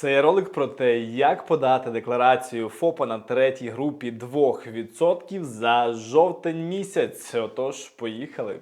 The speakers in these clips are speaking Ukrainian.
Цей ролик про те, як подати декларацію ФОПа на третій групі 2% за жовтень місяць. Отож, поїхали.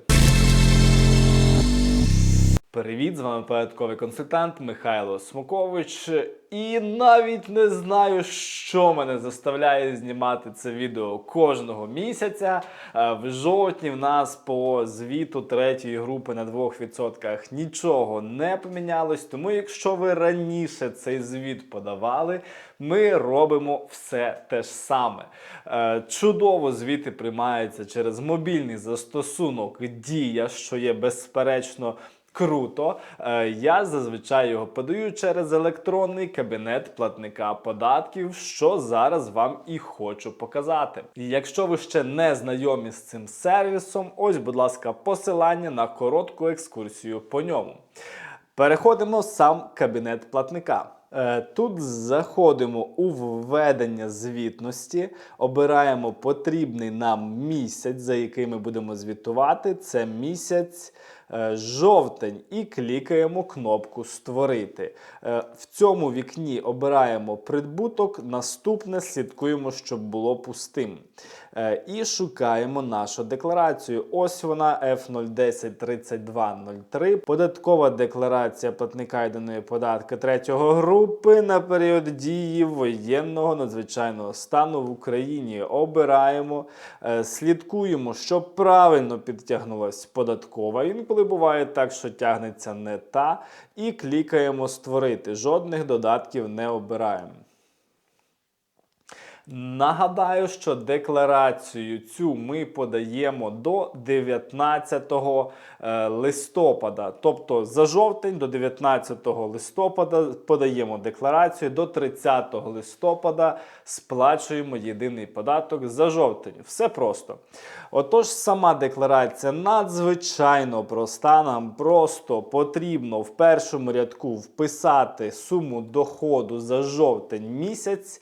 Привіт, з вами порядковий консультант Михайло Смокович. І навіть не знаю, що мене заставляє знімати це відео кожного місяця. Е, В жовтні в нас по звіту третьої групи на 2% нічого не помінялось. Тому, якщо ви раніше цей звіт подавали, ми робимо все те ж саме. Е, Чудово звіти приймаються через мобільний застосунок Дія, що є безперечно. Круто. Е, Я зазвичай його подаю через електронний кабінет платника податків, що зараз вам і хочу показати. Якщо ви ще не знайомі з цим сервісом, ось, будь ласка, посилання на коротку екскурсію по ньому. Переходимо в сам кабінет платника. Е, Тут заходимо у введення звітності, обираємо потрібний нам місяць, за який ми будемо звітувати. Це місяць жовтень, і клікаємо кнопку Створити. Е, В цьому вікні обираємо прибуток. Наступне слідкуємо, щоб було пустим. Е, І шукаємо нашу декларацію. Ось вона F0103203. Податкова декларація платника єдиної податки третього групи на період дії воєнного надзвичайного стану в Україні. Обираємо, е, слідкуємо, щоб правильно підтягнулась податкова. Інколи буває так, що тягнеться не та, і клікаємо Створити. Жодних додатків не обираємо. Нагадаю, що декларацію цю ми подаємо до 19 е, листопада. Тобто за жовтень до 19 листопада подаємо декларацію, до 30 листопада сплачуємо єдиний податок за жовтень. Все просто. Отож, сама декларація надзвичайно проста. Нам просто потрібно в першому рядку вписати суму доходу за жовтень місяць.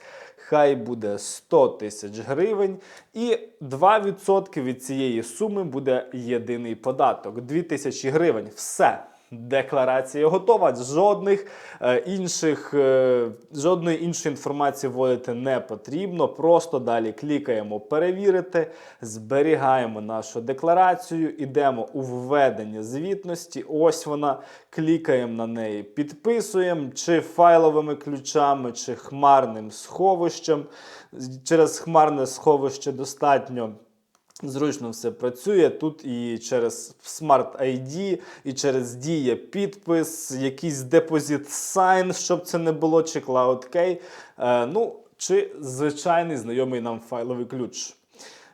Хай буде 100 тисяч гривень, і 2% від цієї суми буде єдиний податок 2 тисячі гривень. Все. Декларація готова. Жодних е, інших, е, жодної іншої інформації вводити не потрібно. Просто далі клікаємо перевірити, зберігаємо нашу декларацію, ідемо у введення звітності. Ось вона. Клікаємо на неї, підписуємо чи файловими ключами, чи хмарним сховищем. Через хмарне сховище достатньо. Зручно все працює. Тут і через Smart ID, і через Дія підпис, якийсь депозит сайн, щоб це не було, чи CloudKey, е, ну, чи звичайний знайомий нам файловий ключ.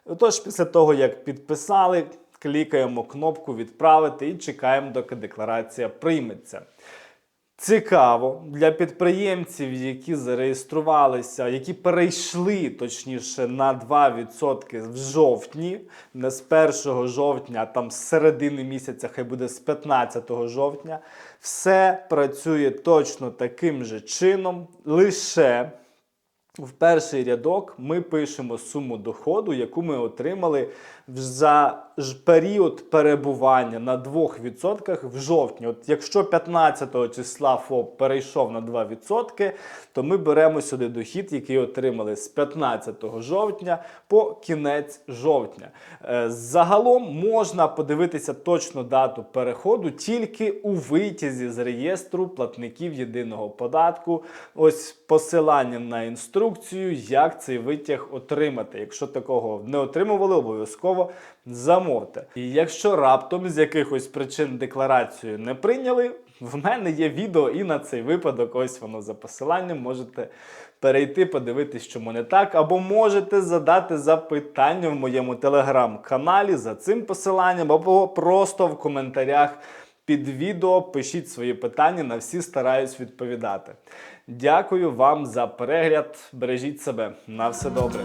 Отож, після того, як підписали, клікаємо кнопку Відправити і чекаємо, доки декларація прийметься. Цікаво для підприємців, які зареєструвалися, які перейшли точніше на 2% в жовтні, не з 1 жовтня, а там з середини місяця, хай буде з 15 жовтня. Все працює точно таким же чином, лише в перший рядок ми пишемо суму доходу, яку ми отримали за період перебування на 2% в жовтні. От якщо 15 числа ФОП перейшов на 2%, то ми беремо сюди дохід, який отримали з 15 жовтня по кінець жовтня. Е, Загалом можна подивитися точну дату переходу тільки у витязі з реєстру платників єдиного податку. Ось посилання на інструкцію, як цей витяг отримати. Якщо такого не отримували, обов'язково замовте. І якщо раптом з якихось причин декларацію не прийняли, в мене є відео і на цей випадок. Ось воно за посиланням. Можете перейти, подивитись, чому не так, або можете задати запитання в моєму телеграм-каналі за цим посиланням, або просто в коментарях. Під відео пишіть свої питання, на всі стараюсь відповідати. Дякую вам за перегляд. Бережіть себе. На все добре.